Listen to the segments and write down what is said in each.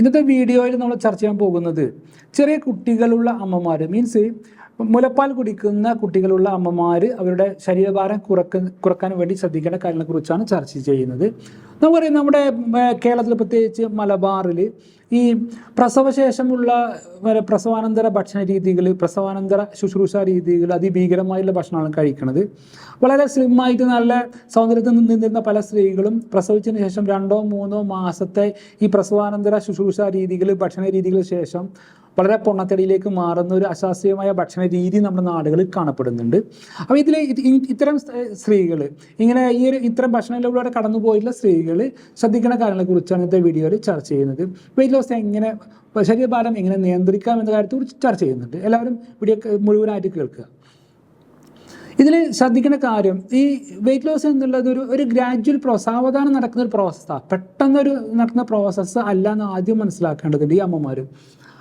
ഇന്നത്തെ വീഡിയോയിൽ നമ്മൾ ചർച്ച ചെയ്യാൻ പോകുന്നത് ചെറിയ കുട്ടികളുള്ള അമ്മമാർ മീൻസ് മുലപ്പാൽ കുടിക്കുന്ന കുട്ടികളുള്ള അമ്മമാർ അവരുടെ ശരീരഭാരം കുറക്ക കുറയ്ക്കാൻ വേണ്ടി ശ്രദ്ധിക്കേണ്ട കാര്യങ്ങളെക്കുറിച്ചാണ് ചർച്ച ചെയ്യുന്നത്. നമുക്കറിയാം നമ്മുടെ കേരളത്തിൽ പ്രത്യേകിച്ച് മലബാറിൽ ഈ പ്രസവശേഷമുള്ള പ്രസവാനന്തര ഭക്ഷണ രീതികൾ പ്രസവാനന്തര ശുശ്രൂഷ രീതികൾ അതിഭീകരമായുള്ള ഭക്ഷണമാണ് കഴിക്കുന്നത്. വളരെ സ്ലിമ്മായിട്ട് നല്ല സൗന്ദര്യത്തിൽ നിന്നിരുന്ന പല സ്ത്രീകളും പ്രസവിച്ചതിന് ശേഷം രണ്ടോ മൂന്നോ മാസത്തെ ഈ പ്രസവാനന്തര ശുശ്രൂഷ രീതികൾ ഭക്ഷണ രീതികൾ ശേഷം വളരെ പൊണ്ണത്തടിയിലേക്ക് മാറുന്ന ഒരു അശാസ്ത്രീയമായ ഭക്ഷണ രീതി നമ്മുടെ നാടുകളിൽ കാണപ്പെടുന്നുണ്ട്. അപ്പോൾ ഇതിൽ ഇത്തരം സ്ത്രീകൾ ഇങ്ങനെ ഈ ഒരു ഇത്തരം ഭക്ഷണങ്ങളിലൂടെ കടന്നുപോയിട്ടുള്ള സ്ത്രീകൾ ശ്രദ്ധിക്കുന്ന കാര്യങ്ങളെക്കുറിച്ചാണ് ഇന്നത്തെ വീഡിയോയിൽ ചർച്ച ചെയ്യുന്നത്. വെയിറ്റ് ലോസ് എങ്ങനെ ശരീരഭാരം എങ്ങനെ നിയന്ത്രിക്കാം എന്ന കാര്യത്തെക്കുറിച്ച് ചർച്ച ചെയ്യുന്നുണ്ട്. എല്ലാവരും വീഡിയോ മുഴുവനായിട്ട് കേൾക്കുക. ഇതിൽ ശ്രദ്ധിക്കേണ്ട കാര്യം ഈ വെയിറ്റ് ലോസ് എന്നുള്ളത് ഒരു ഒരു ഗ്രാജുവൽ പ്രോസസ് സാവധാനം നടക്കുന്ന ഒരു പ്രോസസ്സാണ് പെട്ടെന്നൊരു നടക്കുന്ന പ്രോസസ്സ് അല്ല എന്ന് ആദ്യം മനസ്സിലാക്കേണ്ടതുണ്ട് ഈ അമ്മമാർ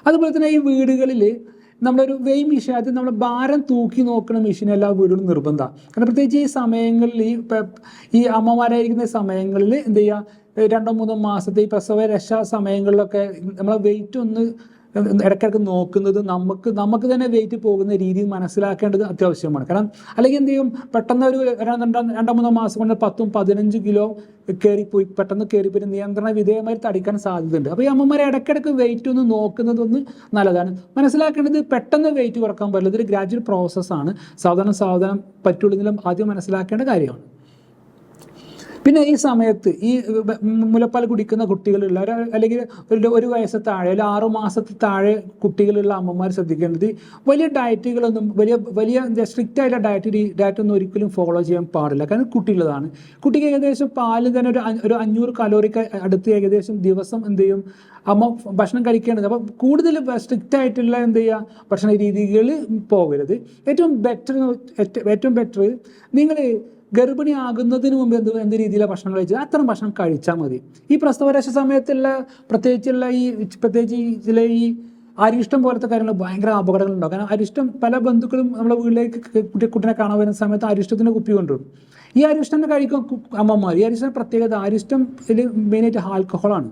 അതുപോലെ തന്നെ ഈ വീടുകളിൽ നമ്മളൊരു വെയ് മെഷീൻ അത് നമ്മൾ ഭാരം തൂക്കി നോക്കുന്ന മെഷീൻ എല്ലാ വീടുകളും നിർബന്ധമാണ് കാരണം പ്രത്യേകിച്ച് ഈ സമയങ്ങളിൽ ഈ ഈ അമ്മമാരായിരിക്കുന്ന സമയങ്ങളിൽ എന്ത് ചെയ്യുക രണ്ടോ മൂന്നോ മാസത്തെ ഈ പ്രസവ രക്ഷാ സമയങ്ങളിലൊക്കെ നമ്മളെ വെയിറ്റ് ഒന്ന് ഇടയ്ക്കിടയ്ക്ക് നോക്കുന്നത് നമുക്ക് നമുക്ക് തന്നെ വെയിറ്റ് പോകുന്ന രീതി മനസ്സിലാക്കേണ്ടത് അത്യാവശ്യമാണ്. കാരണം അല്ലെങ്കിൽ എന്ത് ചെയ്യും? പെട്ടെന്ന് ഒരു രണ്ടോ രണ്ടോ മൂന്നോ മാസം കൊണ്ട് പത്തും പതിനഞ്ച് കിലോ കയറിപ്പോയി പെട്ടെന്ന് കയറിപ്പോയി നിയന്ത്രണ വിധേയമായി തടിക്കാൻ സാധ്യതയുണ്ട്. അപ്പോൾ ഈ അമ്മമാരെ ഇടയ്ക്കിടയ്ക്ക് വെയിറ്റ് ഒന്ന് നോക്കുന്നതൊന്ന് നല്ലതാണ്. മനസ്സിലാക്കേണ്ടത് പെട്ടെന്ന് വെയിറ്റ് കുറയ്ക്കാൻ പറ്റില്ല. ഇതൊരു ഗ്രാജുവൽ പ്രോസസ്സാണ് സാധാരണ സാവധാനം പറ്റുള്ളതെങ്കിലും ആദ്യം മനസ്സിലാക്കേണ്ട കാര്യമാണ്. പിന്നെ ഈ സമയത്ത് ഈ മുലപ്പാൽ കുടിക്കുന്ന കുട്ടികളുള്ള അല്ലെങ്കിൽ ഒരു ഒരു വയസ്സ് താഴെ അല്ലെങ്കിൽ ആറു മാസത്തിൽ താഴെ കുട്ടികളുള്ള അമ്മമാർ ശ്രദ്ധിക്കേണ്ടത് വലിയ ഡയറ്റുകളൊന്നും വലിയ വലിയ സ്ട്രിക്റ്റ് ആയിട്ടുള്ള ഡയറ്റ് ഡയറ്റ് ഒന്നും ഒരിക്കലും ഫോളോ ചെയ്യാൻ പാടില്ല. കാരണം കുട്ടികളതാണ് കുട്ടിക്ക് ഏകദേശം പാൽ തന്നെ ഒരു ഒരു അഞ്ഞൂറ് കലോറിക്ക് അടുത്ത് ഏകദേശം ദിവസം എന്ത് ചെയ്യും? അമ്മ ഭക്ഷണം കഴിക്കേണ്ടത്. അപ്പോൾ കൂടുതൽ സ്ട്രിക്റ്റ് ആയിട്ടുള്ള എന്ത് ചെയ്യുക ഭക്ഷണ രീതികൾ പോകരുത്. ഏറ്റവും ബെറ്റർ ഏറ്റവും ബെറ്റർ നിങ്ങൾ ഗർഭിണിയാകുന്നതിന് മുമ്പ് എന്ത് എന്ത് രീതിയിലാണ് ഭക്ഷണം കഴിച്ചത്? അത്തരം ഭക്ഷണം കഴിച്ചാൽ മതി. ഈ പ്രസവരക്ഷ സമയത്തുള്ള പ്രത്യേകിച്ചുള്ള ഈ പ്രത്യേകിച്ച് ഈ ചില ഈ അരിഷ്ടം പോലത്തെ കാര്യങ്ങൾ ഭയങ്കര അപകടങ്ങളുണ്ടാവും. കാരണം അരിഷ്ടം പല ബന്ധുക്കളും നമ്മുടെ വീട്ടിലേക്ക് കുട്ടി കുട്ടിനെ കാണാൻ വരുന്ന സമയത്ത് അരിഷ്ടത്തിന്റെ കുപ്പി കൊണ്ടുവരും. ഈ അരിഷ്ടം കഴിക്കും അമ്മമാർ ഈ അരിഷ്ടം പ്രത്യേകത അരിഷ്ടം മെയിനായിട്ട് ആൽക്കഹോളാണ്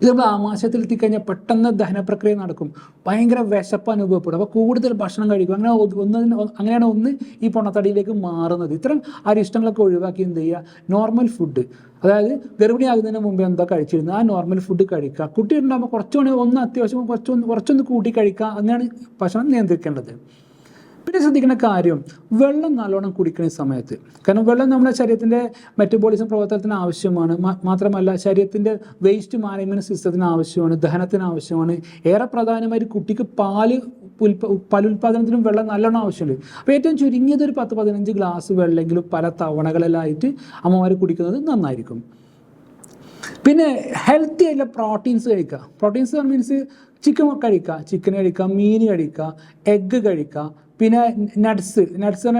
ഇത് നമ്മൾ ആമാശയത്തിൽ എത്തിക്കഴിഞ്ഞാൽ പെട്ടെന്ന് ദഹന പ്രക്രിയ നടക്കും. ഭയങ്കര വിശപ്പ് അനുഭവപ്പെടും. അപ്പോൾ കൂടുതൽ ഭക്ഷണം കഴിക്കും. അങ്ങനെ ഒന്ന് അങ്ങനെയാണ് ഒന്ന് ഈ പൊണ്ണത്തടിയിലേക്ക് മാറുന്നത്. ഇത്തരം അരിഷ്ടങ്ങളൊക്കെ ഒഴിവാക്കി എന്ത് ചെയ്യുക? നോർമൽ ഫുഡ് അതായത് ഗർഭിണിയാകുന്നതിന് മുമ്പ് എന്താ കഴിച്ചിരുന്നത്? ആ നോർമൽ ഫുഡ് കഴിക്കുക. കുട്ടി ഉണ്ടാകുമ്പോൾ കുറച്ചുകൂടി ഒന്ന് അത്യാവശ്യം കുറച്ചൊന്ന് കുറച്ചൊന്ന് കൂട്ടി കഴിക്കുക. അങ്ങനെയാണ് ഭക്ഷണം നിയന്ത്രിക്കേണ്ടത്. പിന്നെ ശ്രദ്ധിക്കുന്ന കാര്യം വെള്ളം നല്ലോണം കുടിക്കുന്ന സമയത്ത്. കാരണം വെള്ളം നമ്മുടെ ശരീരത്തിന്റെ മെറ്റബോളിസം പ്രവർത്തനത്തിന് ആവശ്യമാണ്. മാത്രമല്ല ശരീരത്തിന്റെ വേസ്റ്റ് മാനേജ്മെന്റ് സിസ്റ്റത്തിന് ആവശ്യമാണ് ദഹനത്തിന് ആവശ്യമാണ്. ഏറെ പ്രധാനമായിട്ട് കുട്ടിക്ക് പാൽ പലുൽപാദനത്തിനും വെള്ളം നല്ലോണം ആവശ്യമുണ്ട്. അപ്പോൾ ഏറ്റവും ചുരുങ്ങിയത് ഒരു പത്ത് പതിനഞ്ച് ഗ്ലാസ് വെള്ളമെങ്കിലും പല തവണകളിലായിട്ട് അമ്മമാർ കുടിക്കുന്നത് നന്നായിരിക്കും. പിന്നെ ഹെൽത്തി ആയിട്ടുള്ള പ്രോട്ടീൻസ് കഴിക്കുക. പ്രോട്ടീൻസ് മീൻസ് ചിക്കൻ കഴിക്കുക. ചിക്കൻ കഴിക്കുക മീൻ കഴിക്കുക എഗ്ഗ് കഴിക്കുക പിന്നെ നട്ട്സ് നട്ട്സ്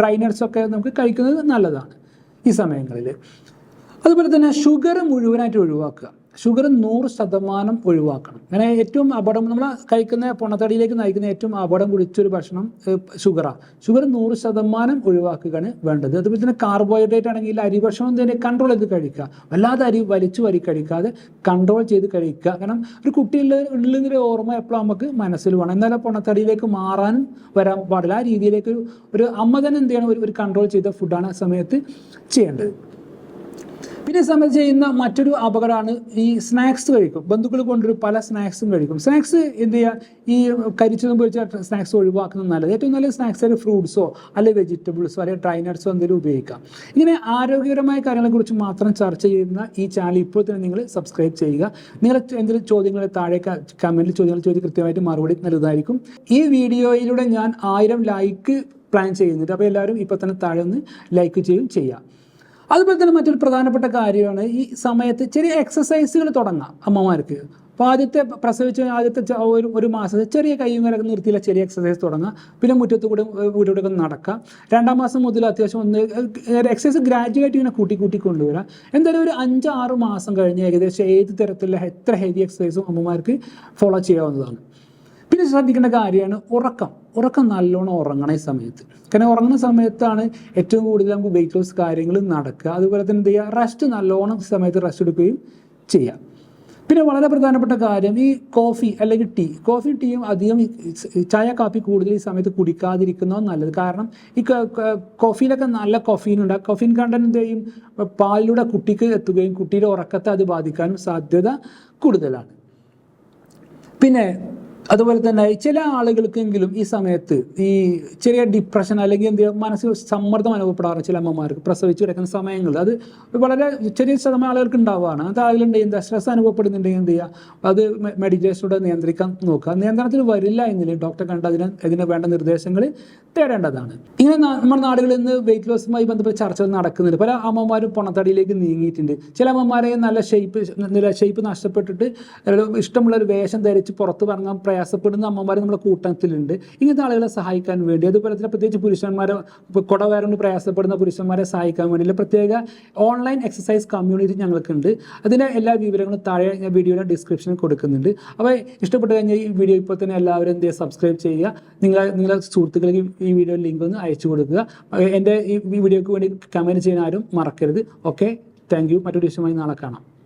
ഡ്രൈ നട്ട്സ് ഒക്കെ നമുക്ക് കഴിക്കുന്നത് നല്ലതാണ് ഈ സമയങ്ങളിൽ അതുപോലെ തന്നെ ഷുഗർ മുഴുവനായിട്ട് ഒഴിവാക്കുക. ഷുഗർ നൂറ് ശതമാനം ഒഴിവാക്കണം. അങ്ങനെ ഏറ്റവും അപകടം നമ്മൾ കഴിക്കുന്ന പൊണ്ണത്തടിയിലേക്ക് നയിക്കുന്ന ഏറ്റവും അപകടം കുടിച്ചൊരു ഭക്ഷണം ഷുഗറാണ് ഷുഗർ നൂറ് ശതമാനം ഒഴിവാക്കുകയാണ് വേണ്ടത്. അതുപോലെ തന്നെ കാർബോഹൈഡ്രേറ്റ് ആണെങ്കിൽ അരി ഭക്ഷണം തന്നെ കൺട്രോൾ ചെയ്ത് കഴിക്കുക. വല്ലാതെ അരി വലിച്ചു വരി കഴിക്കാതെ കൺട്രോൾ ചെയ്ത് കഴിക്കുക. കാരണം ഒരു കുട്ടിയുള്ള ഉള്ളിലൊരു ഓർമ്മ എപ്പോഴും നമുക്ക് മനസ്സിൽ വേണം. എന്നാലും പൊണ്ണത്തടിയിലേക്ക് മാറാനും വരാൻ പാടില്ല. ആ രീതിയിലേക്ക് ഒരു അമ്മ തന്നെ എന്ത് ചെയ്യണം? ഒരു കൺട്രോൾ ചെയ്ത ഫുഡാണ് ആ സമയത്ത് ചെയ്യേണ്ടത്. പിന്നെ ഈ സമയത്ത് ചെയ്യുന്ന മറ്റൊരു അപകടമാണ് ഈ സ്നാക്സ് കഴിക്കും. ബന്ധുക്കൾ കൊണ്ടൊരു പല സ്നാക്സും കഴിക്കും. സ്നാക്സ് എന്ത് ചെയ്യുക ഈ കരിച്ചതും പൊരിച്ച സ്നാക്സ് ഒഴിവാക്കുന്നത് നല്ലത്. ഏറ്റവും നല്ല സ്നാക്സ് ആയിട്ട് ഫ്രൂട്ട്സോ അല്ലെങ്കിൽ വെജിറ്റബിൾസോ അല്ലെങ്കിൽ ഡ്രൈ എന്തെങ്കിലും ഉപയോഗിക്കാം. ഇങ്ങനെ കാര്യങ്ങളെ കാര്യങ്ങളെക്കുറിച്ച് മാത്രം ചർച്ച ചെയ്യുന്ന ഈ ചാനൽ ഇപ്പോൾ തന്നെ നിങ്ങൾ സബ്സ്ക്രൈബ് ചെയ്യുക. നിങ്ങൾ എന്തെങ്കിലും ചോദ്യങ്ങൾ താഴെ കമന്റിൽ ചോദ്യങ്ങൾ ചോദിച്ച് കൃത്യമായിട്ട് മറുപടി നൽകുന്നതായിരിക്കും. ഈ വീഡിയോയിലൂടെ ഞാൻ ആയിരം ലൈക്ക് പ്ലാൻ ചെയ്യുന്നുണ്ട്. അപ്പോൾ എല്ലാവരും ഇപ്പോൾ തന്നെ താഴെ ഒന്ന് ലൈക്ക് ചെയ്യും. ചെയ്യുക അതുപോലെ തന്നെ മറ്റൊരു പ്രധാനപ്പെട്ട കാര്യമാണ് ഈ സമയത്ത് ചെറിയ എക്സസൈസുകൾ തുടങ്ങാം അമ്മമാർക്ക്. അപ്പോൾ ആദ്യത്തെ പ്രസവിച്ച ആദ്യത്തെ ഒരു ഒരു മാസത്തെ ചെറിയ കൈയും കാലൊക്കെ നിർത്തിയുള്ള ചെറിയ എക്സസൈസ് തുടങ്ങാം. പിന്നെ മുറ്റത്ത് കൂടെ വീട്ടിലൂടെ ഒക്കെ നടക്കാം. രണ്ടാം മാസം മുതൽ അത്യാവശ്യം ഒന്ന് എക്സസൈസ് ഗ്രാജുവേറ്റ് ഇങ്ങനെ കൂട്ടി കൂട്ടി കൊണ്ടുവരാം. എന്തായാലും ഒരു അഞ്ച് ആറ് മാസം കഴിഞ്ഞ് ഏകദേശം ഏത് തരത്തിലുള്ള എത്ര ഹെവി എക്സസൈസും അമ്മമാർക്ക് ഫോളോ ചെയ്യാവുന്നതാണ്. പിന്നെ ശ്രദ്ധിക്കേണ്ട കാര്യമാണ് ഉറക്കം. ഉറക്കം നല്ലോണം ഉറങ്ങണ സമയത്ത്. കാരണം ഉറങ്ങുന്ന സമയത്താണ് ഏറ്റവും കൂടുതൽ നമുക്ക് വെയിറ്റ് ലോസ് കാര്യങ്ങൾ നടക്കുക. അതുപോലെ തന്നെ എന്ത് ചെയ്യുക? റെസ്റ്റ് നല്ലോണം സമയത്ത് റെസ്റ്റ് എടുക്കുകയും ചെയ്യാം പിന്നെ വളരെ പ്രധാനപ്പെട്ട കാര്യം ഈ കോഫി അല്ലെങ്കിൽ ടീ കോഫി ടീയും അധികം ചായ കാപ്പി കൂടുതൽ ഈ സമയത്ത് കുടിക്കാതിരിക്കുന്നതും നല്ലത്. കാരണം ഈ കോഫിയിലൊക്കെ നല്ല കൊഫീൻ ഉണ്ട്. ആ കൊഫീൻ കണ്ടന്റ് എന്ത് ചെയ്യും? പാലിലൂടെ കുട്ടിക്ക് എത്തുകയും കുട്ടിയുടെ ഉറക്കത്തെ അത് ബാധിക്കാനും സാധ്യത കൂടുതലാണ്. പിന്നെ അതുപോലെ തന്നെ ചില ആളുകൾക്കെങ്കിലും ഈ സമയത്ത് ഈ ചെറിയ ഡിപ്രഷൻ അല്ലെങ്കിൽ എന്ത് മനസ്സിൽ സമ്മർദ്ദം അനുഭവപ്പെടാറുണ്ട് ചില അമ്മമാർക്ക് പ്രസവിച്ച് കിടക്കുന്ന സമയങ്ങൾ അത് വളരെ ചെറിയ ശതമാനം ആളുകൾക്ക് ഉണ്ടാവുകയാണ്. അത് അതിലുണ്ടെങ്കിൽ എന്താ? സ്ട്രെസ് അനുഭവപ്പെടുന്നുണ്ടെങ്കിൽ എന്ത് ചെയ്യുക അത് മെഡിറ്റേഷനോടെ നിയന്ത്രിക്കാൻ നോക്കുക. നിയന്ത്രണത്തിന് വരില്ല എന്നില്ല ഡോക്ടറെ കണ്ട അതിന് ഇതിന് വേണ്ട നിർദ്ദേശങ്ങൾ തേടേണ്ടതാണ്. ഇങ്ങനെ നമ്മുടെ നാടുകളിൽ നിന്ന് വെയിറ്റ് ലോസുമായി ബന്ധപ്പെട്ട ചർച്ചകൾ നടക്കുന്നുണ്ട്. പല അമ്മമാരും പൊണത്തടിയിലേക്ക് നീങ്ങിയിട്ടുണ്ട്. ചില അമ്മമാരെ നല്ല ഷേപ്പ് ഷേപ്പ് നഷ്ടപ്പെട്ടിട്ട് ഇഷ്ടമുള്ള ഒരു വേഷം ധരിച്ച് പുറത്ത് ഇറങ്ങാൻ പ്രയാസപ്പെടുന്ന അമ്മമാർ നമ്മുടെ കൂട്ടത്തിലുണ്ട്. ഇങ്ങനത്തെ ആളുകളെ സഹായിക്കാൻ വേണ്ടി. അതുപോലെ തന്നെ പ്രത്യേകിച്ച് പുരുഷന്മാരെ കുടവേറുകൊണ്ട് പ്രയാസപ്പെടുന്ന പുരുഷന്മാരെ സഹായിക്കാൻ വേണ്ടി പ്രത്യേക ഓൺലൈൻ എക്സസൈസ് കമ്മ്യൂണിറ്റി ഞങ്ങൾക്കുണ്ട്. അതിന്റെ എല്ലാ വിവരങ്ങളും താഴെ വീഡിയോയുടെ ഡിസ്ക്രിപ്ഷനിൽ കൊടുക്കുന്നുണ്ട്. അപ്പോൾ ഇഷ്ടപ്പെട്ട് കഴിഞ്ഞാൽ ഈ വീഡിയോ ഇപ്പോൾ തന്നെ എല്ലാവരും എന്ത് സബ്സ്ക്രൈബ് ചെയ്യുക. നിങ്ങൾ നിങ്ങളുടെ സുഹൃത്തുക്കൾക്ക് ഈ വീഡിയോ ലിങ്ക് ഒന്ന് അയച്ചു കൊടുക്കുക. എന്റെ ഈ വീഡിയോക്ക് വേണ്ടി കമന്റ് ചെയ്യാൻ ആരും മറക്കരുത്. ഓക്കെ താങ്ക് യു മറ്റൊരു വിഷയമായി നാളെ കാണാം.